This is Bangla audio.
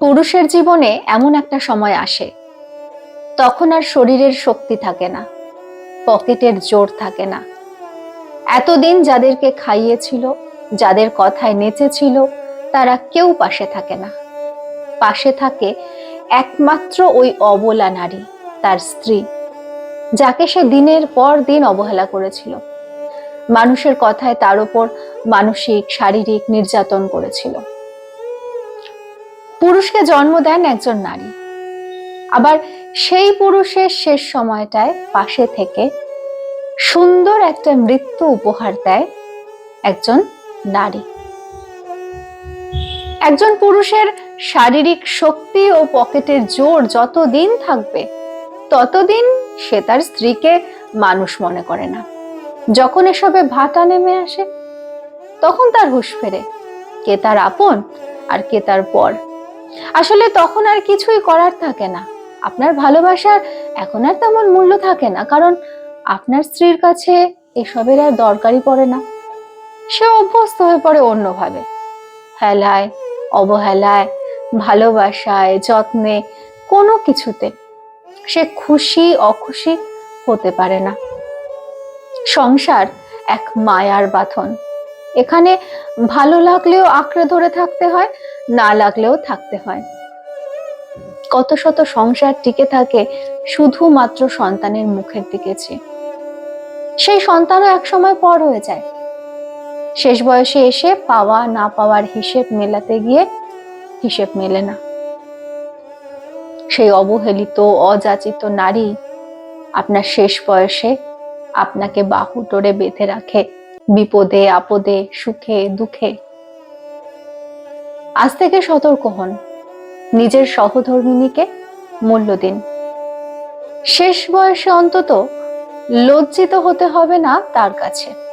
পুরুষের জীবনে এমন একটা সময় আসে, তখন আর শরীরের শক্তি থাকে না, পকেটের জোর থাকে না। এতদিন যাদেরকে খাইয়েছিল, যাদের কথায় নেচেছিল, তারা কেউ পাশে থাকে না। পাশে থাকে একমাত্র ওই অবলা নারী, তার স্ত্রী, যাকে সে দিনের পর দিন অবহেলা করেছিল। মানুষের কথায় তার উপর মানসিক, শারীরিক নির্যাতন করেছিল। পুরুষকে জন্ম দেন একজন নারী। আবার সেই পুরুষের শেষ সময়টায় পাশে থেকে সুন্দর একটা মৃত্যু উপহার দেয় একজন নারী। একজন পুরুষের শারীরিক শক্তি ও পকেটের জোর যতদিন থাকবে, ততদিন সে তার স্ত্রীকে মানুষ মনে করে না। যখন এসবে ভাটা নেমে আসে, তখন তার হুশ ফেরে, কে তার আপন আর কে তার পর। আসলে তখন আর কিছুই করার থাকে না। আপনার ভালোবাসার এখন আর তেমন মূল্য থাকে না, কারণ আপনার স্ত্রীর কাছে এসবের আর দরকারই পড়ে না। সে অভ্যস্ত হয়ে পড়ে অন্যভাবে। হেলায়, অবহেলায়, ভালোবাসায়, যত্নে, কোনো কিছুতে সে খুশি, অখুশি হতে পারে না। সংসার এক মায়ার বাঁধন। এখানে ভালো লাগলেও আঁকড়ে ধরে থাকতে হয় না লাগলেও থাকতে হয়। কত শত সংসার টিকে থাকে শুধুমাত্র সন্তানের মুখের দিকে চেয়ে সেই সন্তানও একসময় পর হয়ে যায়। শেষ বয়সে এসে পাওয়া না পাওয়ার হিসেব মেলাতে গিয়ে হিসেব মেলে না। সেই অবহেলিত, অযাচিত নারী আপনার শেষ বয়সে আপনাকে বাহু টোরে বেঁধে রাখে। বিপদে, আপদে, সুখে, দুঃখে। আজ থেকে সতর্ক হন। নিজের সহধর্মিনীকে মূল্য দিন। শেষ বয়সে অন্তত লজ্জিত হতে হবে না তার কাছে।